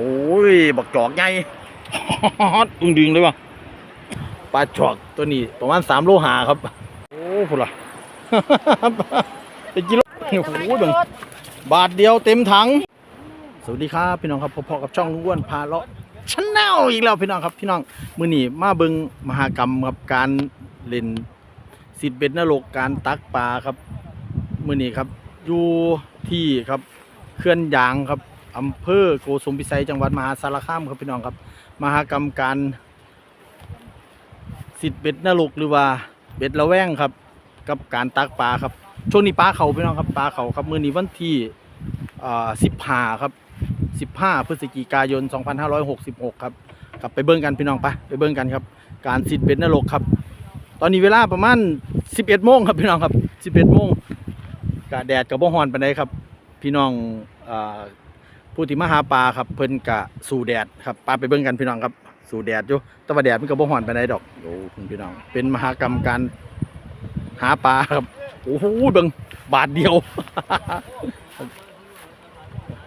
อ้ย บักจอกใหญ่อึ้งดึงเลยวะปลาจอกตัวนี้ประมาณสามโลหาครับ โอ้พุ่นล่ะเป็นกิโลโอ้โหเบิ่งบาทเดียวเต็มถัง สวัสดีครับพี่น้องครับพบๆกับช่องลุงอ้วนพาเลาะชแนลอีกแล้วพี่น้องครับพี่น้องมื้อนี้มาเบิ่งมหากรรมกับการเล่นสิทธิ์เบ็ดนรกการตักปลาครับมื้อนี้ครับอยู่ที่ครับเขื่อนยางครับ อำเภอโกสุมพิสัยจังหวัดมหาสารคามครับพี่น้องครับ มหากรรมการสิทธิ์เบ็ดนรกหรือว่าเบ็ดละแวงครับ กับการตักปลาครับ ช่วงนี้ปลาเขาพี่น้องครับปลาเขาครับ มือนี้วันที่สิบห้าครับสิบห้าพฤศจิกายน 2566 ครับกลับไปเบิ้งกันพี่น้องไปไปเบิ้งกันครับ การสิทธิ์เบ็ดนรกครับ ตอนนี้เวลาประมาณ 11โมงครับพี่น้องครับ 11โมงกะแดดกับบ่ฮอนปานใดครับ พี่น้องอ่า ผู้ที่มาหาปลาครับเพิ่นกะสู่แดดครับปลาไปเบิ้งกันพี่น้องครับสู่แดดอยู่แต่ว่าแดดมันก็บ่ฮ้อนไปานดอกโอ้คุณพี่น้อง เป็นมหากรรมการหาปลาครับโอ้โหเบิ่งบาทเดียว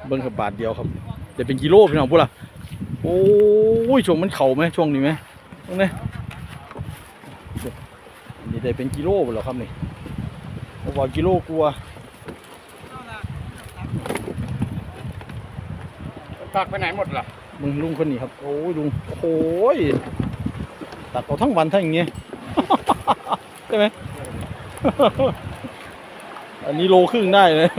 เบิ้งกับบาทเดียวครับเดี๋ยวเป็นกิโลพี่น้องพูดละโอ้ยช่วงมันเข่าไหมช่วงนี้ไหมตรงนี้นี่ได้เป็นกิโลหมดแล้วครับนี่เพราะว่ากิโลกลัว ตักไปไหนหมดล่ะมึงลุงคนนี้ครับ โอ้ยลุงโอ้ยตัดเอาทั้งวันทั้งอย่างเงี้ย ใช่ไหม อันนี้โลครึ่งได้เลย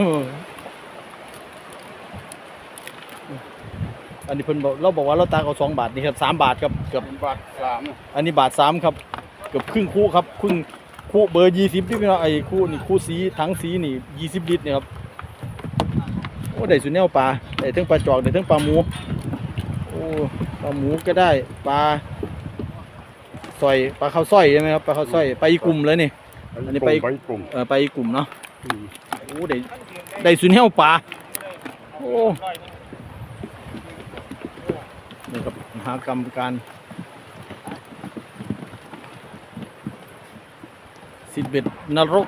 อันนี้เพิ่นบอกเราบอกว่าเราตากเอาสองบาทนี่ครับสามบาทครับเกือบ บาทสามอันนี้บาทสามครับ เกือบครึ่งคู่ครับครึ่งคู่เบอร์ยี่สิบที่พี่น้องไอ้คู่นี่คู่สีทั้งสีนี่ยี่สิบลิตรเนี่ยครับ โอ้ได้สุดแนวปลาได้ทั้งปลาจอกได้ทั้งปลาหมูโอ้ปลาหมูก็ได้ปลาสร้อยปลาข้าวสร้อยใช่ไหมครับปลาข้าวสร้อยปลาอีกลุ่มเลยนี่ อันนี้ไป ไปกลุ่ม เออปลาอีกลุ่มเนาะโอ้ได้ได้สุดแนวปลาโอ้นี่ครับมหากรรมการสิบเอ็ดนรก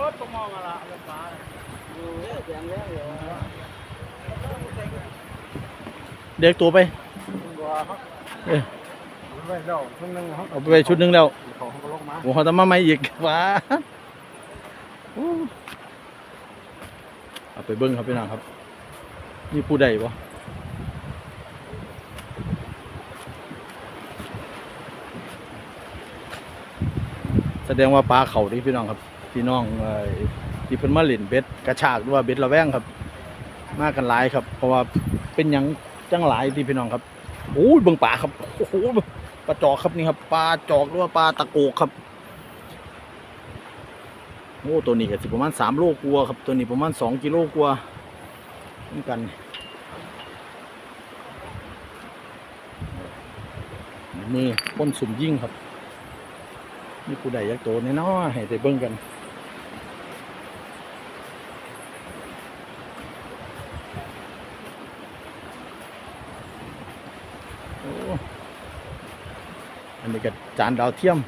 รถก็มองอะไรเอาปลา เด็กตัวไปเอ้ยไม่เล่าช่วงนึงครับเอาไปชุดหนึงแล้วของเขาลงมาโอ้โหทำมาใหม่อีกว้าโอ้เอาไปเบิ้งครับพี่น้องครับ นี่ผู้ใดบ่แสดงว่าปลาเข่าที่พี่น้องครับ พี่น้องเอ่อ ที่เพิ่นมาเล่นเบ็ดกระชากหรือว่าเบ็ดระแวงครับ มากันหลายครับ เพราะว่าเป็นยังจังหลายที่พี่น้องครับโอ้ยเบิ่งปลาครับโอ้โหปลาจอกครับนี่ครับปลาจอกหรือว่าปลาตะโกกครับโอ้ตัวนี้ก็สิประมาณสามโลกลัวครับ ตัวนี้ประมาณสองกิโลกว่าเหมือนกันมือพ้นสุ่มยิ่งครับ นี่ผู้ใดยักษ์โตแน่นอนให้ได้เบิ่งกัน อันนี้ก็จานดาวเทียม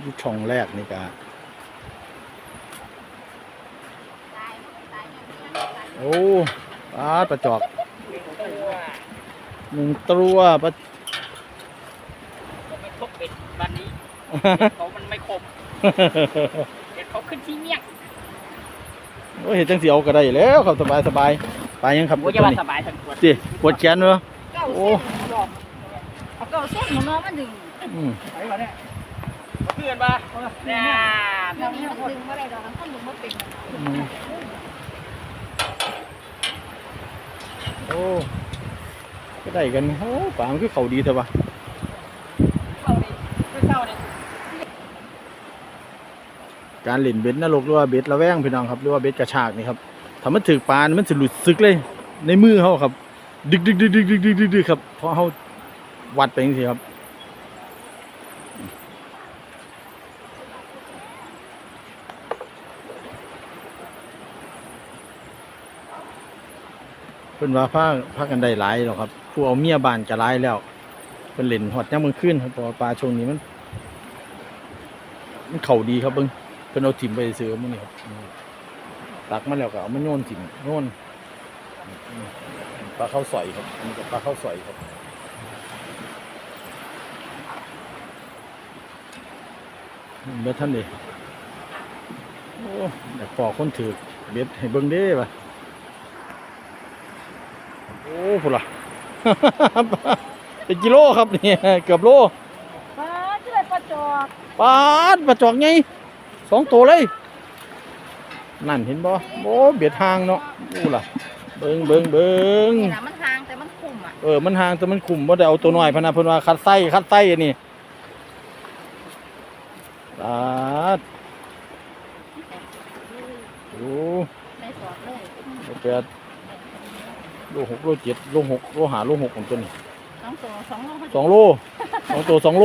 อยู่ช่องแรกนี่ก็โอ้ปลาประจอกหนึ่งตัวปลาไม่ครบเป็ดวันนี้เขามันไม่ครบเด็ดเขาขึ้นที่เมี่ยง โอ้ยเห็นจังสีเอาก็ได้แล้วครับสบายสบายไปยังครับโอ้ยจะตัวว่านี้สบายทั้งปวดสิปวดแขนเนอะเก้าโอ้เส้นดอกเอาเก้าเส้นของน้องมาดึงอืมไหนวะเนี่ยเพื่อนปะเนี่ยเดี๋ยวนี้มันดึงมาได้ดอกมันดึงมาเป็นอืมโอ้ก็ได้กันโอ้ปลามันคือเขาดีเถอะวะ เข้าดิไม่เข้าดิ การเล่นเบ็ดนรกหรือว่าเบ็ดระแวงพี่น้องครับหรือว่าเบ็ดกระชากนี่ครับถ้ามันถึกปลานมันจะหลุดซึกเลยในมือเขาครับ ดึกดึกดึกดึกดึกดึกดึกดึกครับเพราะเขาวัดไปจริงๆครับเพิ่นว่าพาพากันได้หลายหรอกครับผู้เอาเมียบานก็ร้ายแล้วเป็นเล่นหอดย่ามมือขึ้นครับพราะว่าปลาช่วงนี้มัน มันเข่าดีครับเบิ้ง เพิ่นเอาถิ่มไปซื้อมื้อนี้ครับอืมตักมาแล้วก็เอามาโยนถิ่มโยนอืมปลาข้าวสอยครับอันนี้ก็ปลาข้าวสอยครับเบ็ดท่านเด้โอ้อยากปอกคนถือเบ็ดให้เบิ่งเด้ป่ะโอ้พุ่นล่ะเป็นกิโลครับเนี่ยเกือบโลปลาเชื่อปลาจอกปาดปลาจอกไงส องตัวเลย นั่นเห็นบ่โอ้เบียดห่างเนาะอู้ล่ะ เบิงเบิงเบิงนี่นะมันห่างแต่มันคุ้มอะเออ มันห่างแต่มันคุมบ่ได้เอาตัวน้อยพะนะเพิ่นว่าคัดไส้คัดไส้อันนี้ปาดโอ้ในสอดเลยโหแปดโลหกโลเจ็ดโลหกโลหาโลหกของตัวนี้สองตัวสองโลสองโลสองตัวสองโล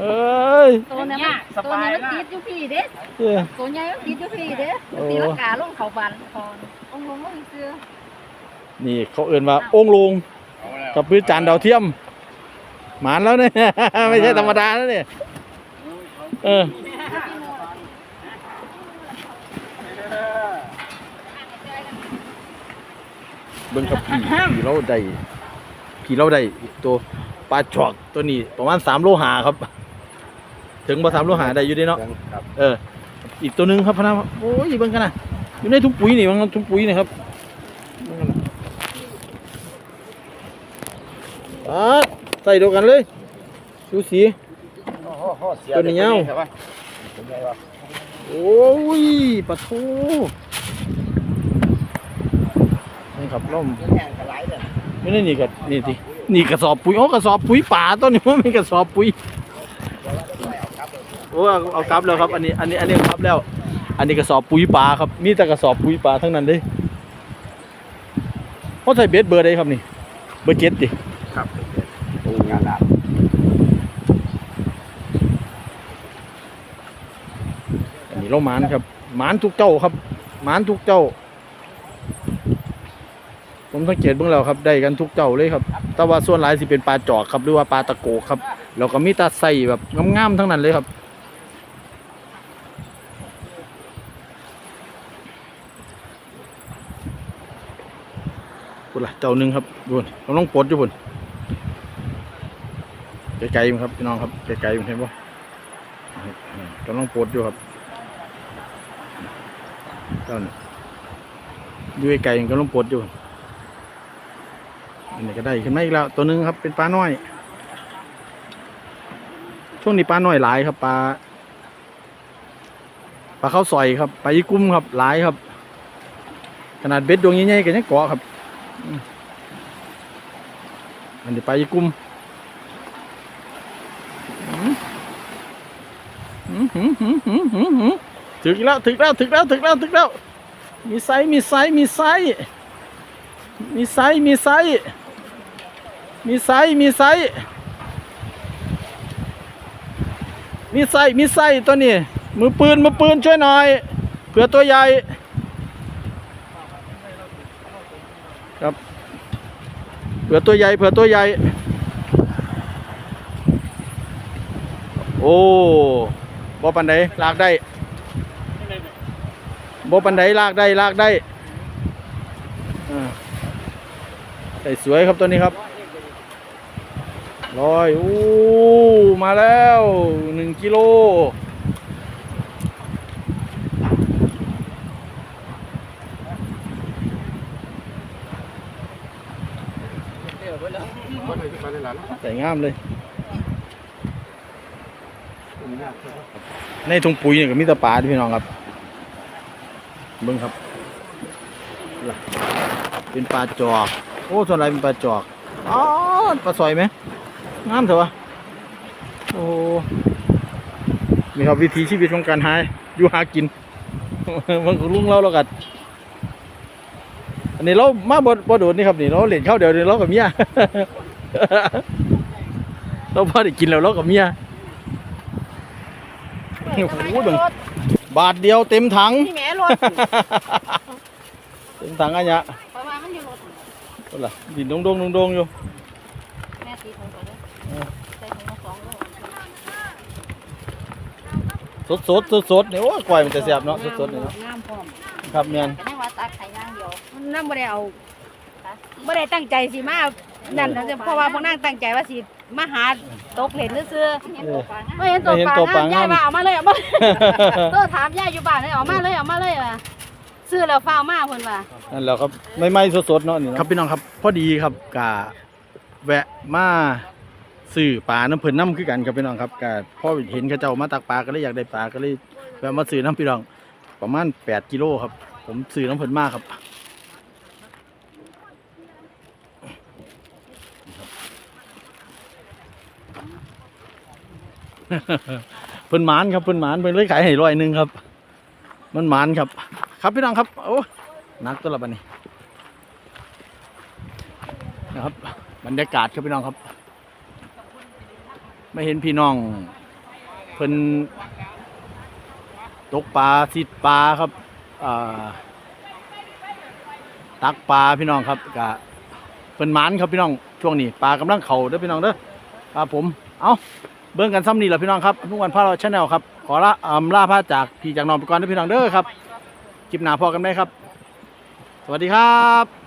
เอ้ยตัวเนี้มันตัวนี้มันติดอยู่พี่เด้เอ้ยตัวใหญ่มันติดอยู่พี่เด้โอ้ตีลังกาลงเขาบานคอนองลงลงเสื้อนี่เขาเอื่นว่าองค์ลงเอาแล้วกับพื้นจานดาวเทียมหมานแล้วเนี่ยไม่ใช่ธรรมดาแล้วเนี่ยเออเบิ่งครับพี่พี่เราได้พี่เราได้อีกตัวปลาจอกตัวนี้ประมาณสามโลหาครับ ถึงบ่สามโลหาได้อยู่เดีเนาะครับเออ อีกตัวหนึ่งครับพะนะโอ้ยเบิ่งกันนะอยู่ในถุงปุ๋ยนี่มันถุงปุ๋ยนี่ครับเบิ่งกันนะอ่าใส่เดียวกันเลยสูสี โอ้โหเสียตัวนี้ยาวใช่ปะเป็นไงวะโอ้ยปะทูนี่ครับล่มแห้งกระไรเนี่ยไม่ได้นี่กับนี่สินี่กระสอบปุ๋ยโอ้กระสอบปุ๋ยป่าต้นนี้มันเป็นกระสอบปุ๋ย โอ้เอาเอากลับแล้วครับ อันนี้ อันนี้ อันนี้กลับแล้ว อันนี้กระสอบปุ๋ยป่าครับ มีแต่กระสอบปุ๋ยป่าทั้งนั้นเลยเขาใส่เบสเบอร์ใดครับนี่ เบอร์เจ็ดดิ ครับโอ้งานละอันนี้เราหมานครับ หมานทุกเจ้าครับ หมานทุกเจ้า ผมสังเกตเบื้องแล้วครับ ได้กันทุกเจ้าเลยครับ แต่ว่าส่วนหลายสิเป็นปลาจอกครับ หรือว่าปลาตะโกครับแล้วก็มีตาใส่แบบงามๆทั้งนั้นเลยครับ พุ่นละเจ้าหนึ่งครับดูนกำลังปลดอยู่พุ่นไกลๆมั้งครับพี่น้องครับไกลๆมั้งเห็นปะกำลังปลดอยู่ครับเจ้านี่อยู่ไกลๆกำลังปลดอยู่อันนี้ก็ได้ขึ้นมาอีกแล้ว ตัวหนึ่งครับเป็นปลาน้อย ช่วงนี้ปลาน้อยหลายครับปลาปลาข้าวซอยครับปลาอีกุ้มครับหลายครับ ขนาดเบ็ดดวงใหญ่ๆก็ยังเกาะครับ อันนี้ปกุ้มถึงแล้วถึงแล้วถึงแล้วถึงแล้วถึงแล้ว มีไซมีไซมีไซมีไซมีไซมีไซมีไซมีไซมีไซตัวนี้ มือปืนมือปืนช่วยหน่อยเผื่อตัวใหญ่ ครับเผื่อตัวใหญ่เผื่อตัวใหญ่ โอ้บ่ปันไดลากได้บ่ปันไดลากได้ลากได้อ่สวยครับตัวนี้ครับลอย อู้ มาแล้วหนึ่งกิโล คนไหนจะไปใน ร้านใส่งามเลย ในถุงปุ๋ยเนี่ยก็มีแตะปลาด้วยพี่น้องครับเบิ้งครับล่ะเป็นปลาจอก โอ้ส่วนอะไรเป็นปลาจอกอ๋อปลาสอยไหมงามเถอะวะโอ้นี่ครับวิถีชีวิตของการหาอยู่หากินมันก็ลุงเราแล้วกันอันนี้เรามาบ่บ่โดดนี่ครับนี่เราเล่นข้าวเดียวเดี๋ยวเรากับเมีย เราพอได้กินแล้วเรากับเมียโอ้โหเบิ่งบาทเดียวเต็มถังนี่แหม่รถเต็มถังอันเนี้ยประมาณมันอยู่รถเนั่นล่ะดินดงๆดงๆอยู่แม่ตีถุงก่อนเด้อเออใส่ถุงมาสองโลสดสดสดสดๆนี่โอ้ยกล้วยมันจะแซ่บเนาะสดสดๆนี่เนาะงามพร้อมครับแม่นแต่ยังว่าตักไข่ย่างเดียวนั่นบ่ได้เอาบ่ได้ตั้งใจสิมานั่นนะเพราะว่าพวกนางตั้งใจว่าสิ มาหาตกเล่นซื่อเห็นตัวปลาๆงามไม่เห็นตัวไม่เห็นปลาตัวปลางงามงามยายว่าเอามาเลยเอามาเออถามยายอยู่บ้านเลยเอามาเลยเอามาเลยว่ะซื้อแล้วฟ้าวมาเพิ่นว่านั่นแหละครับไม่ไม่สดสดๆเนาะนี่ครับพี่น้องครับพอดีครับกะแวะมาซื้อปลาน้ำเพิ่นน้ำคือกันครับพี่น้องครับกะพอเห็นเขาเจ้ามาตักปลาก็เลยอยากได้ปลาก็เลยแวะมาซื้อน้ำพี่น้องประมาณ 8กิโลครับผมซื้อน้ำเพิ่นมากครับ เพิ่นหมานครับเพิ่นหมานเพิ่นเลยขายให้ร้อยหนึ่งครับ มันหมานครับ ครับพี่น้องครับโอ้นักตัวละบันนี้นะครับ บรรยากาศครับพี่น้องครับ ไม่เห็นพี่น้องเพิ่นตกปลาสิดปลาครับตักปลาพี่น้องครับกะเพิ่นหมานครับพี่น้องช่วงนี้ปลากำลังเข่าเด้อพี่น้องเด้อครับผม เอา เบิ้งกันซ้ำนี่แหละพี่น้องครับทุกวันพาเราชาแนลครับ ขอละอำลาพาจากพี่จากน้องไปก่อนนะพี่น้องเด้อครับคลิปหนาพอกันไหมครับ สวัสดีครับ